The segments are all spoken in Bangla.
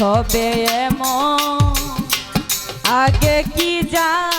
হবে এমন। আগে কি জানতাম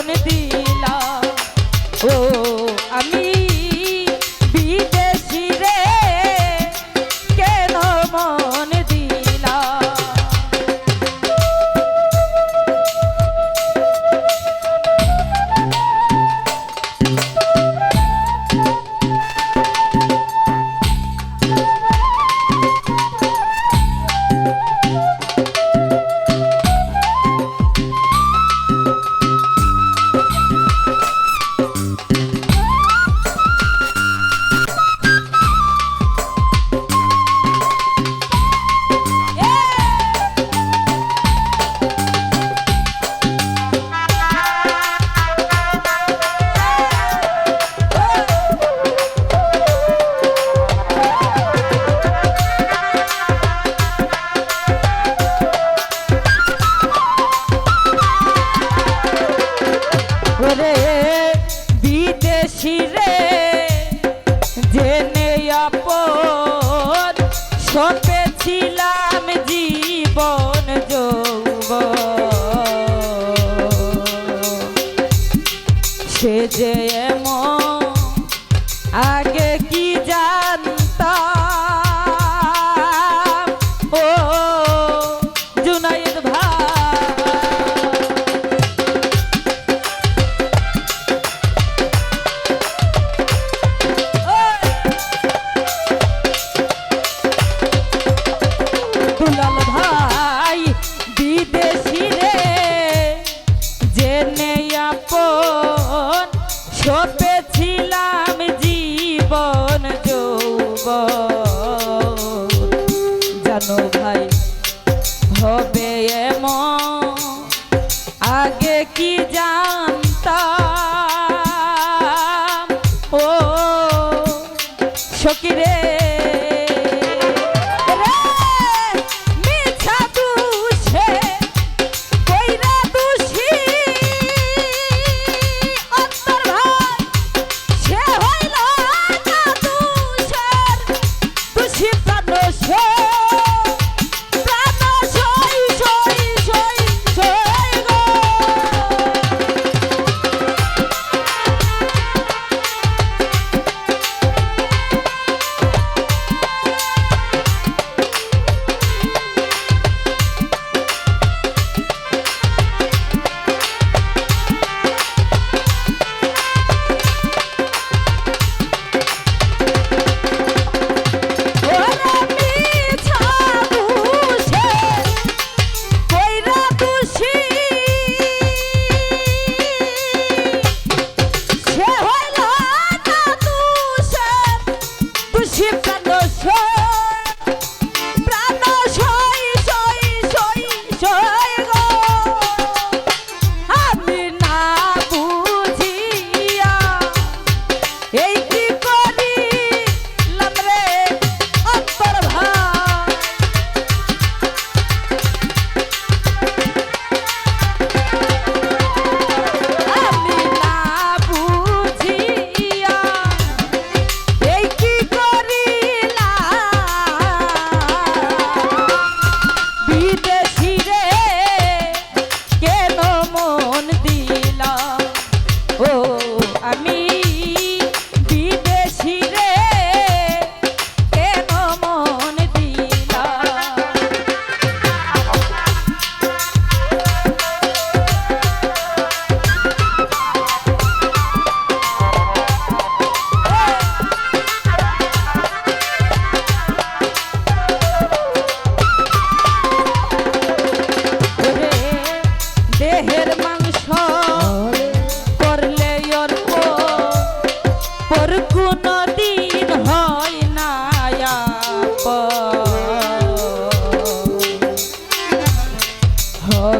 মন দিলা আগে কি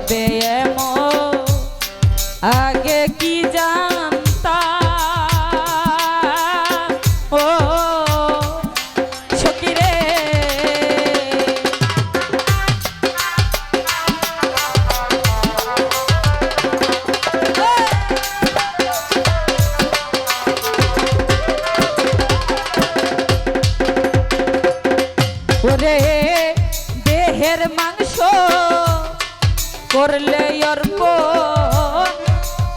করবে আগে কি জানতা ও সকিরে ওরে দেহের মাং করলে অর্প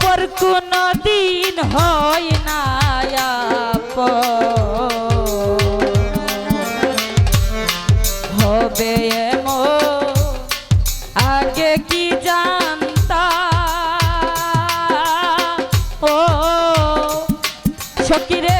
পর কোনো দিন হয় না হবে আগে কি জানতা ও সকিরে